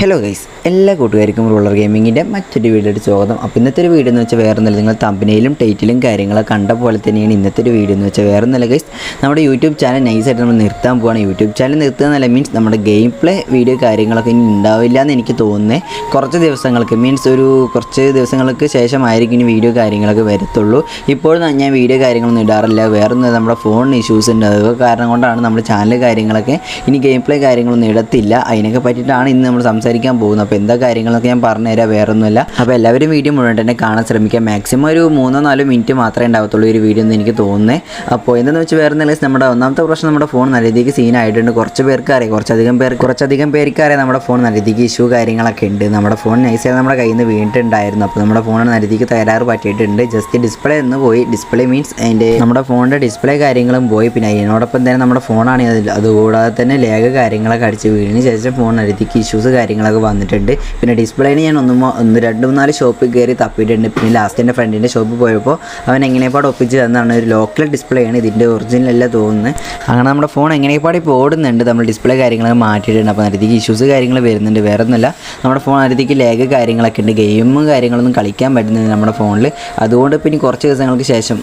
Hello guys എല്ലാ കൂട്ടുകാർക്കും ruler ഗെയിമിങ്ങിന്റെ മറ്റൊരു വീഡിയോയുടെ സ്വാഗതം. അപ്പോൾ ഇന്നത്തെ ഒരു വീഡിയോ എന്ന് വെച്ചാൽ വേറെ ഒന്നുമില്ല നിങ്ങൾ തമ്പനയിലും ടൈറ്റിലും കാര്യങ്ങളൊക്കെ കണ്ട പോലെ തന്നെയാണ് ഇന്നത്തെ ഒരു വീഡിയോ എന്ന് വെച്ചാൽ വേറെ ഒന്നുമില്ല ഗൈസ് നമ്മുടെ യൂട്യൂബ് ചാനൽ നൈസായിട്ട് നമ്മൾ നിർത്താൻ പോവാണ്. യൂട്യൂബ് ചാനൽ നിർത്തുക എന്നല്ല മീൻസ് നമ്മുടെ ഗെയിം പ്ലേ വീഡിയോ കാര്യങ്ങളൊക്കെ ഇനി ഉണ്ടാവില്ല എന്ന് എനിക്ക് തോന്നുന്നത് കുറച്ച് ദിവസങ്ങൾക്ക് മീൻസ് ഒരു കുറച്ച് ദിവസങ്ങൾക്ക് ശേഷമായിരിക്കും ഇനി വീഡിയോ കാര്യങ്ങളൊക്കെ വരത്തുള്ളൂ. ഇപ്പോൾ ഞാൻ വീഡിയോ കാര്യങ്ങളൊന്നും ഇടാറില്ല. വേറെ ഒന്നും നമ്മുടെ ഫോണിന് ഇഷ്യൂസ് ഉണ്ട്. അതൊക്കെ കാരണം കൊണ്ടാണ് നമ്മുടെ ചാനൽ കാര്യങ്ങളൊക്കെ ഇനി ഗെയിം പ്ലേ കാര്യങ്ങളൊന്നും ഇടത്തില്ല. അതിനൊക്കെ പറ്റിയിട്ടാണ് ഇന്ന് നമ്മൾ സംസാരിക്കാൻ പോകുന്നു. അപ്പോൾ എന്താ കാര്യങ്ങളൊക്കെ ഞാൻ പറഞ്ഞുതരാം വേറെ ഒന്നുമില്ല അപ്പോൾ എല്ലാവരും വീഡിയോ മുഴുവൻ തന്നെ കാണാൻ ശ്രമിക്കുക മാക്സിമം ഒരു മൂന്നോ നാലോ മിനിറ്റ് മാത്രമേ ഉണ്ടാവത്തുള്ളൂ ഈ ഒരു വീഡിയോ എന്ന് എനിക്ക് തോന്നുന്നത് അപ്പോൾ എന്താണെന്ന് വെച്ചാൽ വേറെ ഒന്നുമില്ല നമ്മുടെ ഒന്നാമത്തെ പ്രശ്നം നമ്മുടെ ഫോൺ നല്ല രീതിക്ക് സീനായിട്ടുണ്ട് കുറച്ച് പേർക്ക് അറിയാം കുറച്ചധികം പേർ കുറച്ചധികം പേർക്ക് അറിയാം നമ്മുടെ ഫോൺ നല്ല രീതിക്ക് ഇഷ്യൂ കാര്യങ്ങളൊക്കെ ഉണ്ട്. നമ്മുടെ ഫോൺ നൈസായി നമ്മുടെ കയ്യിൽ നിന്ന് വീണിട്ടുണ്ടായിരുന്നു. അപ്പോൾ നമ്മുടെ ഫോൺ നല്ല രീതിക്ക് തകരാറ് പറ്റിയിട്ടുണ്ട്. ജസ്റ്റ് ഡിസ്പ്ലേ ഒന്ന് പോയി. ഡിസ്പ്ലേ മീൻസ് അതിന്റെ നമ്മുടെ ഫോണിന്റെ ഡിസ്പ്ലേ കാര്യങ്ങളും പോയി. പിന്നെ അതിനോടൊപ്പം തന്നെ നമ്മുടെ ഫോണാണ് അതുകൂടാതെ തന്നെ ലേഖ കാര്യങ്ങളൊക്കെ അടിച്ച് വീണിന് ശേഷം ഫോൺ നല്ല രീതിക്ക് ഇഷ്യൂസ് കാര്യങ്ങളൊക്കെ വന്നിട്ടുണ്ട്. പിന്നെ ഡിസ്പ്ലേന് ഞാൻ ഒന്ന് ഒന്ന് രണ്ട് മൂന്നാൽ ഷോപ്പിൽ കയറി തപ്പിയിട്ടുണ്ട്. പിന്നെ ലാസ്റ്റ് എന്റെ ഫ്രണ്ടിന്റെ ഷോപ്പിൽ പോയപ്പോൾ അവൻ എങ്ങനെപ്പാട് ഒപ്പിച്ച് തന്നാണ്. ഒരു ലോക്കൽ ഡിസ്പ്ലേ ആണ് ഇതിന്റെ ഒറിജിനൽ അല്ല തോന്നുന്നത് അങ്ങനെ നമ്മുടെ ഫോൺ എങ്ങനെയൊക്കെ ഇപ്പോൾ ഓടുന്നുണ്ട്. നമ്മൾ ഡിസ്പ്ലേ കാര്യങ്ങളൊക്കെ മാറ്റിയിട്ടുണ്ട്. അപ്പോൾ രീതിക്ക് ഇഷ്യൂസ് കാര്യങ്ങൾ വരുന്നുണ്ട്. വേറെ ഒന്നുമല്ല നമ്മുടെ ഫോൺ അതിലേക്ക് ലേഗ് കാര്യങ്ങളൊക്കെ ഉണ്ട്. ഗെയിമും കാര്യങ്ങളൊന്നും കളിക്കാൻ പറ്റുന്നില്ല നമ്മുടെ ഫോണിൽ അതുകൊണ്ട് പിന്നെ കുറച്ച് ദിവസങ്ങൾക്ക് ശേഷം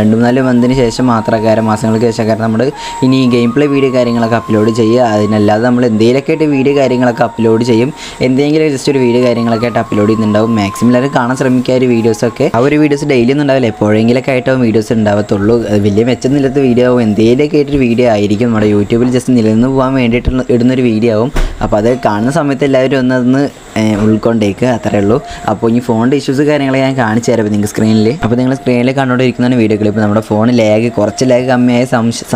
രണ്ട് മൂന്നാൽ മന്തിന് ശേഷം മാത്രക്കാരം മാസങ്ങൾക്ക് ശേഷം കാരണം നമ്മൾ ഇനി ഗെയിം പ്ലേ വീഡിയോ കാര്യങ്ങളൊക്കെ അപ്ലോഡ് ചെയ്യുക. അതിനല്ലാതെ നമ്മൾ എന്തെങ്കിലുമൊക്കെ ആയിട്ട് വീഡിയോ കാര്യങ്ങളൊക്കെ അപ്ലോഡ് ചെയ്യും. എന്തെങ്കിലും ജസ്റ്റ് ഒരു വീഡിയോ കാര്യങ്ങളൊക്കെ ആയിട്ട് അപ്ലോഡ് ചെയ്യുന്നുണ്ടാവും. മാക്സിമം എല്ലാവരും കാണാൻ ശ്രമിക്കുക ഒരു വീഡിയോസൊക്കെ ആ ഒരു വീഡിയോസ് ഡെയിലി ഒന്നും ഉണ്ടാവില്ല. എപ്പോഴെങ്കിലൊക്കെ ആയിട്ടാവും വീഡിയോസ് ഉണ്ടാവത്തുള്ളൂ. വലിയ മെച്ചം നിലത്ത് വീഡിയോ ആവും. എന്തെങ്കിലുമൊക്കെ ആയിട്ടൊരു വീഡിയോ ആയിരിക്കും. നമ്മുടെ യൂട്യൂബിൽ ജസ്റ്റ് നിലനിന്ന് പോകാൻ വേണ്ടിയിട്ട് ഇടുന്നൊരു വീഡിയോ ആവും. അപ്പോൾ അത് കാണുന്ന സമയത്ത് എല്ലാവരും ഒന്ന് അതൊന്ന് ഉൾക്കൊണ്ടേക്ക് അത്രേ ഉള്ളൂ. അപ്പോൾ ഈ ഫോണിന്റെ ഇഷ്യൂസ് കാര്യങ്ങൾ ഞാൻ കാണിച്ചു തരാം നിങ്ങൾക്ക് സ്ക്രീനിൽ അപ്പോൾ നിങ്ങൾ സ്ക്രീനിൽ കണ്ടുകൊണ്ടിരിക്കുന്ന വീഡിയോ ക്ലിപ്പ് നമ്മുടെ ഫോൺ ലാഗ് കുറച്ച് ലാഗ് കമ്മിയായ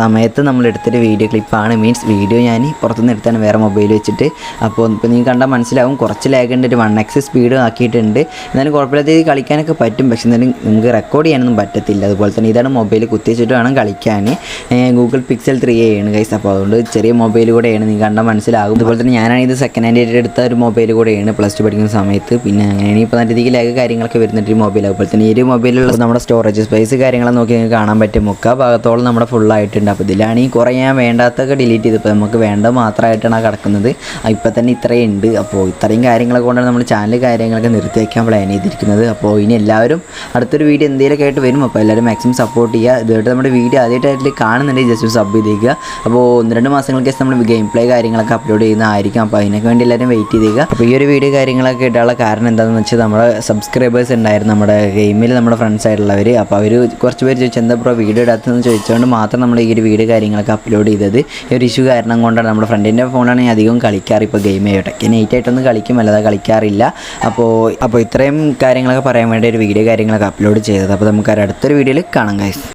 സമയത്ത് നമ്മൾ എടുത്തൊരു വീഡിയോ ക്ലിപ്പാണ് മീൻസ് വീഡിയോ ഞാൻ പുറത്തുനിന്ന് എടുത്താണ് വേറെ മൊബൈൽ വെച്ചിട്ട്. അപ്പോൾ ഇപ്പോൾ നിങ്ങൾ കണ്ടാൽ മനസ്സിലാവും കുറച്ച് ലാഗ് ഉണ്ട് ഒരു വൺ എക്സ് സ്പീഡ് ആക്കിയിട്ടുണ്ട്. എന്നാലും കുഴപ്പമില്ലാത്ത രീതിയിൽ കളിക്കാനൊക്കെ പറ്റും. പക്ഷെ എന്നാലും നമുക്ക് റെക്കോർഡ് ചെയ്യാനൊന്നും പറ്റത്തില്ല. അതുപോലെ തന്നെ ഇതാണ് മൊബൈൽ കുത്തിച്ചിട്ട് വേണം കളിക്കാൻ. ഗൂഗിൾ പിക്സൽ ത്രീ ആണ് കൈസ് അപ്പോൾ അതുകൊണ്ട് ചെറിയ മൊബൈൽ കൂടെയാണ് നിങ്ങൾ കണ്ടാൽ മനസ്സിലാകും. അതുപോലെ തന്നെ ഞാനാണ് ഇത് സെക്കൻഡ് ഹാൻഡ് ആയിട്ട് എടുത്ത ഒരു മൊബൈൽ കൂടെയാണ്. പ്ലസ് ടു പഠിക്കുന്ന സമയത്ത് പിന്നെ അങ്ങനെയാണ് ഇപ്പോൾ നല്ല രീതിയിൽ ലാഗ് കാര്യങ്ങളൊക്കെ വരുന്നിട്ട് ഈ മൊബൈൽ അതുപോലെ തന്നെ ഈ ഒരു മൊബൈലുള്ള നമ്മുടെ സ്റ്റോറേജ് സ്പേസ് കാര്യങ്ങളെ നോക്കി നിങ്ങൾക്ക് കാണാൻ പറ്റും. മുക്കാ ഭാഗത്തോളം നമ്മുടെ ഫുൾ ആയിട്ടുണ്ട്. അപ്പോൾ ഈ കുറേ ഞാൻ വേണ്ടാത്തൊക്കെ ഡിലീറ്റ് ചെയ്ത് ഇപ്പോൾ നമുക്ക് വേണ്ട മാത്രമായിട്ടാണ് കിടക്കുന്നത്. ഇപ്പോൾ തന്നെ ഇത്രയും ഉണ്ട്. അപ്പോൾ ഇത്രയും കാര്യങ്ങളൊക്കെ കൊണ്ടാണ് നമ്മൾ ചാനൽ കാര്യങ്ങളൊക്കെ നിർത്തി വയ്ക്കാൻ പ്ലാൻ ചെയ്തിരിക്കുന്നത്. അപ്പോൾ ഇനി എല്ലാവരും അടുത്തൊരു വീഡിയോ എന്തെങ്കിലുമൊക്കെ ആയിട്ട് വരും. അപ്പോൾ എല്ലാവരും മാക്സിമം സപ്പോർട്ട് ചെയ്യുക. ഇതുമായിട്ട് നമ്മുടെ വീഡിയോ ആദ്യമായിട്ട് കാണുന്നുണ്ടെങ്കിൽ ജസ്റ്റ് സബ് ചെയ്തേക്കുക. അപ്പോൾ ഒന്ന് രണ്ട് മാസങ്ങൾക്ക് നമ്മൾ ഗെയിം പ്ലേ കാര്യങ്ങളൊക്കെ അപ്ലോഡ് ചെയ്യുന്നതായിരിക്കും. അപ്പോൾ അതിനൊക്കെ വേണ്ടി എല്ലാവരും വെയിറ്റ് ചെയ്തേക്കുക. അപ്പോൾ ഈ ഒരു വീഡിയോ കാര്യങ്ങളൊക്കെ ഇടാനുള്ള കാരണം എന്താണെന്ന് വെച്ചാൽ നമ്മുടെ സബ്സ്ക്രൈബേഴ്സ് ഉണ്ടായിരുന്നു നമ്മുടെ ഗെയിമിൽ നമ്മുടെ ഫ്രണ്ട്സ് ആയിട്ടുള്ളവർ അപ്പോൾ അവർ കുറച്ച് പേര് ചോദിച്ചു എന്താ പ്രോ വീഡിയോ ഇടാത്തതെന്ന്? ചോദിച്ചുകൊണ്ട് മാത്രം നമ്മൾ ഈ ഒരു വീഡിയോ കാര്യങ്ങളൊക്കെ അപ്ലോഡ് ചെയ്തത്. ഈ ഒരു ഇഷ്യൂ കാരണം കൊണ്ടാണ് നമ്മുടെ ഫ്രണ്ടിന്റെ ഫോണാണ് ഞാൻ അധികം കളിക്കാറ് ഇപ്പോൾ ഗെയിം ആയിട്ട് നൈറ്റ് ആയിട്ടൊന്നും കളിക്കും അല്ലാതെ കളിക്കാറില്ല. അപ്പോൾ അപ്പോൾ ഇത്രയും കാര്യങ്ങളൊക്കെ പറയാൻ വേണ്ടി ഒരു വീഡിയോ കാര്യങ്ങളൊക്കെ അപ്ലോഡ് ചെയ്തത്. അപ്പോൾ നമുക്ക് അടുത്തൊരു വീഡിയോയിൽ കാണാം ഗൈസ്